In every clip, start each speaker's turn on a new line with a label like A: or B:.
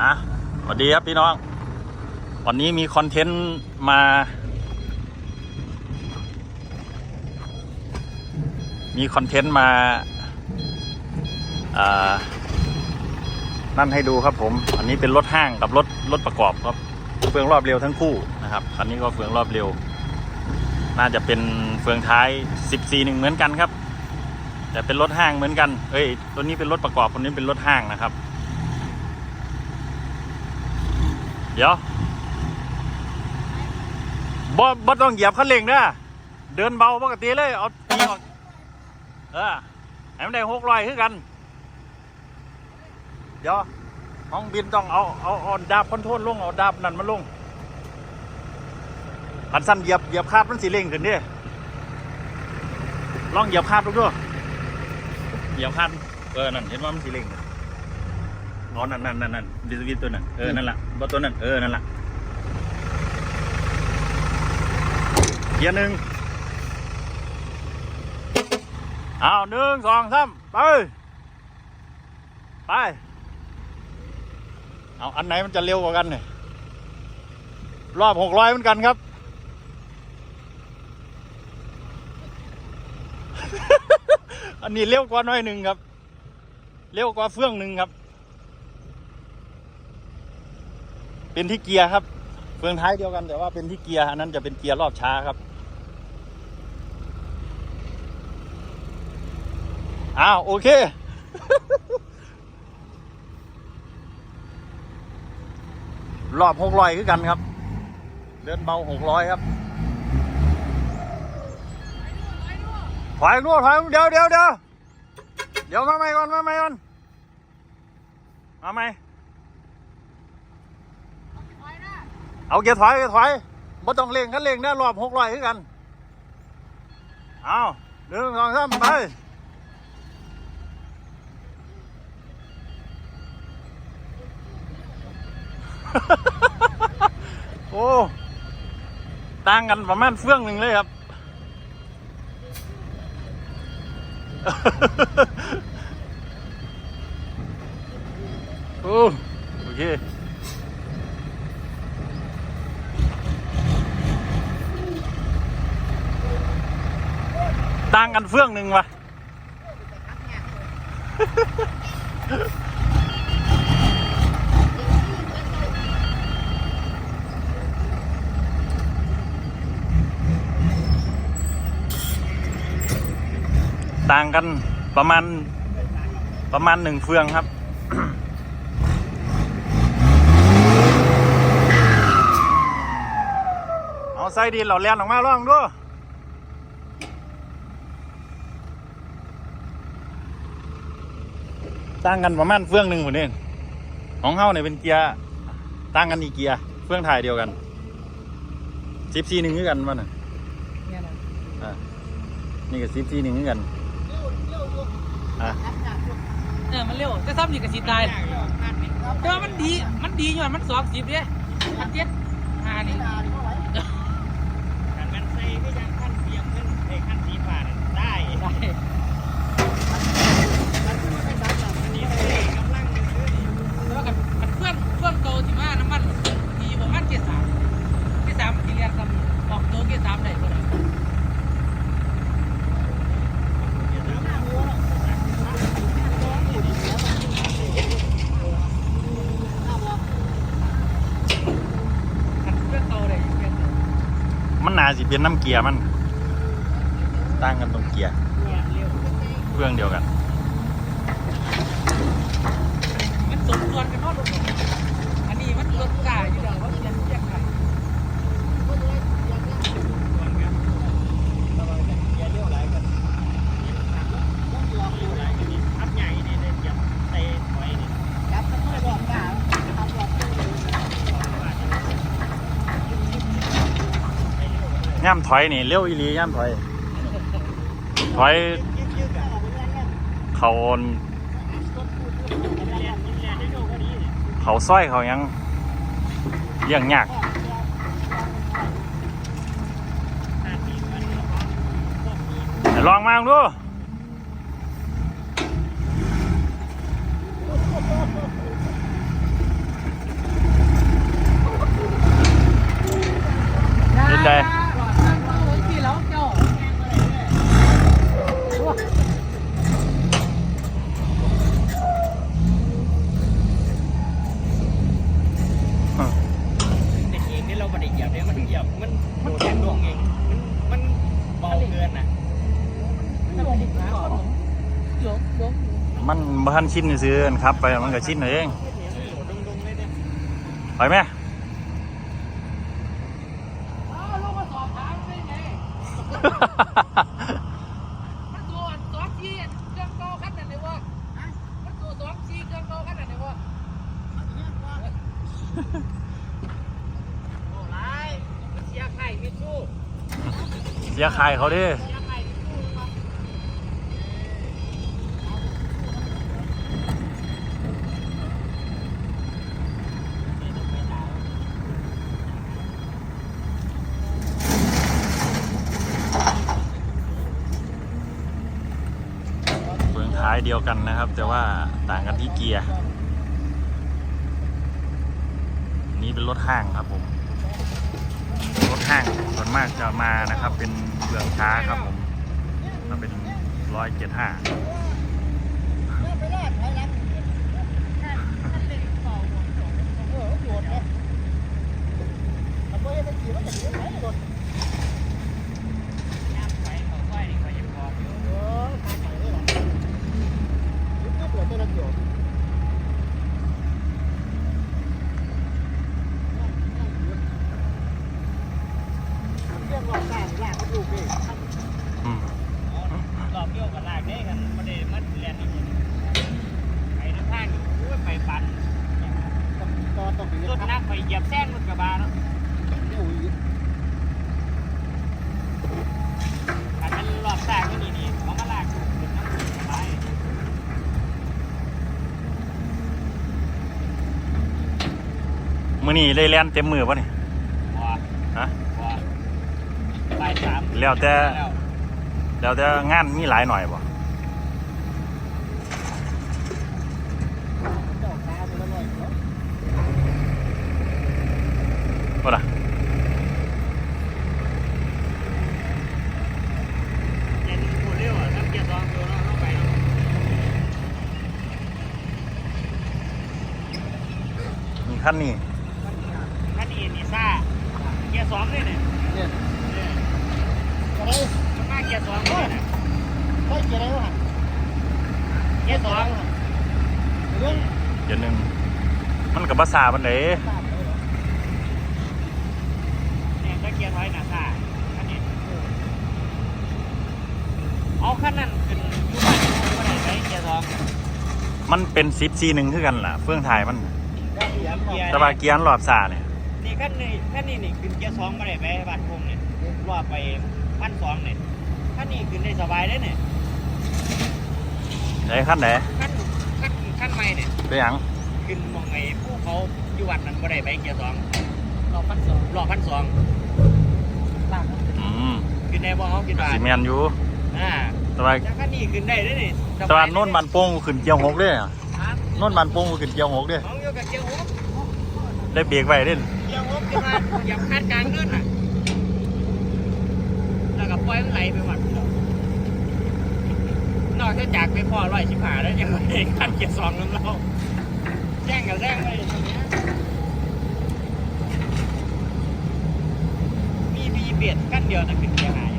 A: อะสวัสดีครับพี่น้อง วันนี้มีคอนเทนต์มา มีคอนเทนต์มาอ่านั่นให้ดูครับผม อันนี้เป็นรถห้างกับรถรถประกอบครับ เฟืองรอบเร็วทั้งคู่นะครับ คันนี้ก็เฟืองรอบเร็ว น่าจะเป็นเฟืองท้าย 14หนึ่งเหมือนกันครับ แต่เป็นรถห้างเหมือนกัน เอ้ย ตัวนี้เป็นรถประกอบคนนี้เป็นรถห้างนะครับ เดี๋ยวบ่บ่ต้องเหยียบคันเร่งนะเดินเบาปกติเลย เอาตีออกเออให้มันได้หกร้อยคือกัน เดี๋ยวห้องบินต้องเอาเอาเอาดาบคอนโทรลลงเอาดาบนั่นมาลงคันสั้นเหยียบเหยียบคาดมันสีเร่งขึ้นดิลองเหยียบคาดดูด้วยเหยียบคาดเออนั่นเห็นว่ามันสีเร่งขึ้น อ๋อนั่นนั่นนั่นนั่นวิสวิตตัวนั้นเออนั่นแหละบตัวนั้นเออนั่นแหละเกียร์หนึ่งเอาหนึ่งสองสามไปไปเอาอันไหนมันจะเร็วกว่ากันเนี่ยรอบหกร้อยเหมือนกันครับ อันนี้เร็วกว่าหน้อยหนึ่งครับ เร็วกว่าเฟื่องหนึ่งครับ เป็นที่เกียร์ครับเฟืองท้ายเดียวกันแต่ว่าเป็นที่เกียร์อันนั้นจะเป็นเกียร์รอบช้าครับอ้าวโอเค รอบหกร้อยคือกันครับ เดินเบาหกร้อยครับถอยนู่นถอยเดี๋ยวเดี๋ยวเดี๋ยวเดี๋ยวมาใหม่ก่อนมาใหม่ก่อนมาใหม่ เอาเกียร์ถอยเกียร์ถอยบ่ต้องเร่งคันเร่งได้รอบหกร้อยคือกันเอาหนึ่งสองสามไปโอ้ต่างกันประมาณเฟื่องหนึ่งเลยครับ โอ้โอเค ต่างกันเฟื่องหนึ่งวะต่างกันประมาณประมาณหนึ่งเฟืองครับ เอาไส้ดินเราเลียนออกมาล่องด้วย ต่างกันประมาณเฟื่องหนึ่งหมดเองของเฮาเนี่ยเป็นเกียร์ต่างกันอีกเกียร์เฟื่องถ่ายเดียวกันสิบซีหนึ่งคือกันมันน่ะอ่านี่ก็สิบซีหนึ่งคือกันอะ
B: เออมันเร็วแต่ซ้ำนี่ก็สิตายแต่ว่ามันดีมันดีอยู่อะมันสองสิบเนี่ยพันเจ็ดห้านี่
C: มันใส่ก็ยังขั้นเสียงขึ้นไอ้ขั้นสีฟ้าน่ะได้
B: ได้
C: อันนี้เลยกำลังอยู่ด้วยนี่
B: แต่ว่ากับกับเพื่อนเพื่อนโตที่มาน้ำมันดีประมาณเจ็ดสามเจ็ดสามที่เรียนครับออกโตเจ็ดสามได้ก็ได้ ขันเพื่อนโตเลยเพื่อนโต
A: มันน่า สิเป็นน้ำเกียร์มัน ตั้งกันตรงเกียร์
B: เครื่
A: องเดียวกัน
B: มันสมส่วนกันเนาะรถอันนี้มันรถกาอยู่แล้วว่าเรียนเรียกกัน
C: อย่าเลี้ยวไหลกันทับใหญ่นี่ได้ยับเตะถอยนี่
A: ย่ำถอยนี่เลี้ยวอีหลีย่ำถอย ถอย เขาโอนเขาสร้อยเขายังเลี้ยงยากลองมาดู บ่ทันชินซื้อครับ ไปมันก็ชินเอง
C: ดงๆเลยเนี่ย
A: ไปไหม
B: อ้าวลูกมาสอบถามได้ไง มันตัวอันสองจีเครื่องเก่าขั้นนั้นเลยวะมันตัวสองจีเครื่องเก่าขั้นนั้นเลยวะโอ้ไรมันเสียไข่ไม่สู้
A: เสียขายเขาดิ
B: เสียไข่ไม่สู้วะ
A: เฟือง ท้ายเดียวกันนะครับ แต่ว่าต่างกันที่เกียร์ นี่เป็นรถห้างครับผม รถห้างส่วนมากจะมานะครับ เป็นเบืองช้าครับผมถ้าเป็นร้อยเจ็ดห้า
C: ย่ำไปเขาไหวนี่เขายังบอกอยู่
A: อืม
C: รอบเดียวกับลากได้กันไม่ได้มัดแลนนี่ไปน้ำทางอู้ไปปั่นรถนักไปเหยียบแซงรถกระบะเนาะอันนั้นรอบแรกก็นี่นี่เขามาลากถูกขึ้นน้ำถูกสบาย
A: มือนี่เลยแล่นเต็มมือปะนี่
C: บัว
A: ฮะ
C: บัวใบายสาม
A: แล้วแต่
C: แล้ว
A: แล้วแต่งานมีหลายหน่อยป่ก็ล่ะ
C: เย็นพูดเร็วอะน้ำเกียร์สองตัวเนาะเข้าไปเนาะ
A: มีขั้นนี้
C: ท่านนี่นี่ซ่าเกียร์สองเลยเนี่ยมันมาเกียร์สองเลยเนี่ยเกียร์สอง
A: เดี๋ยวหนึ่งมันกับภาษาบันได
C: เนี่ยก็เกียร์ถอยหน้าซ่าคันนี้เอาคันนั้นขึ้นอยู่บ้านก็ได้ไปเกียร์สอง
A: มันเป็นซิปซีหนึ่งคือกันล่ะเฟื่องไทยมัน
C: เกียร์
A: แตะบาเกียร์รอบซาเนี่ย
C: นี่ขั้นนี้ขั้นนี้นี่ขึ้นเกียร์สองมาได้ไปบ้านคงเนี่ยรอบไปพันสองเนี่ยขั้นนี้ขึ้นได้สบายได้เนี่ย
A: ไหนขั้นไหน
C: ขั้นขั้นขั้นใหม่เนี่ย
A: ไปหยัง
C: ขึ้นมองไอ้ผู้เขาอยู่วัดนั้นก็ได้ไปเกียร์สอง
B: เราพันสอง
C: รอบพันสอง
B: ลากครับ
A: อืม
C: ขึ้นได้บ่เขาขึ้นว่า
A: สีแมนอยู่
C: อ่า
A: แต่ว่า
C: จากขั้นนี้ขึ้นได้ด้วยนี่
A: แต่ว่าโน่นบันโป้งขึ้นเกียวหกเด้อ
C: ครับ
A: โน่นบันโป้งขึ้นเกียวหกเด้อ
C: น้องอยู่กับเกียร์หก
A: ได้เบรกไว้เด้อ
C: เกียร์หกจะมาเหยียบคาดกลางขึ้นอะแล้วก็ปล่อยมันไหลไปหมดนอกจากไปพ่อร้อยชิบหายแล้วยังไม่ได้ขั้นเกียร์สองน้ำเราแจ้งกับแจ้งไปตรงเนี้ยมีมีเบียดขั้นเดียวแต่ขึ้นเกียร์หาย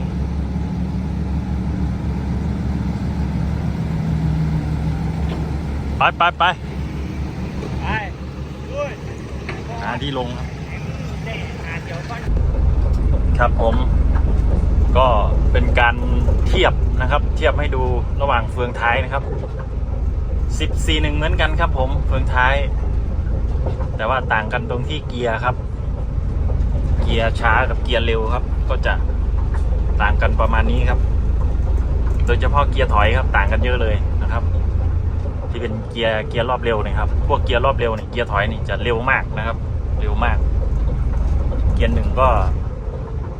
A: ไปไปไป
C: ไปด้วย
A: หาที่ลงครับ
C: ได้หาเดี๋ยวก่อน
A: ครับผมก็เป็นการเทียบนะครับ เทียบให้ดูระหว่างเฟืองท้ายนะครับสิบสี่หนึ่งเหมือนกันครับผมเฟืองท้าย แต่ว่าต่างกันตรงที่เกียร์ครับ เกียร์ช้ากับเกียร์เร็วครับ ก็จะต่างกันประมาณนี้ครับ โดยเฉพาะเกียร์ถอยครับ ต่างกันเยอะเลยนะครับ ที่เป็นเกียร์เกียร์รอบเร็วนะครับ พวกเกียร์รอบเร็วเนี่ยเกียร์ถอยนี่จะเร็วมากนะครับ เร็วมาก เกียร์หนึ่งก็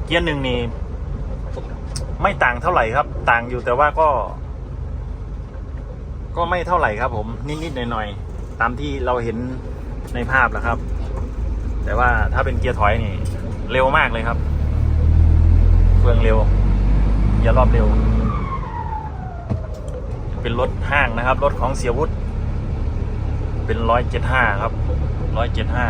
A: เกียร์หนึ่งนี่ไม่ต่างเท่าไหร่ครับ ต่างอยู่แต่ว่าก็ ก็ไม่เท่าไหร่ครับ ผมนิดๆหน่อยๆตามที่เราเห็นในภาพแล้วครับ แต่ว่าถ้าเป็นเกียร์ถอยนี่ เร็วมากเลยครับเฟืองเร็วเกียร์รอบเร็ว เป็นรถห้างนะครับ รถของเสียวุฒเป็นร้อยเจ็ดห้าครับร้อยเจ็ดห้า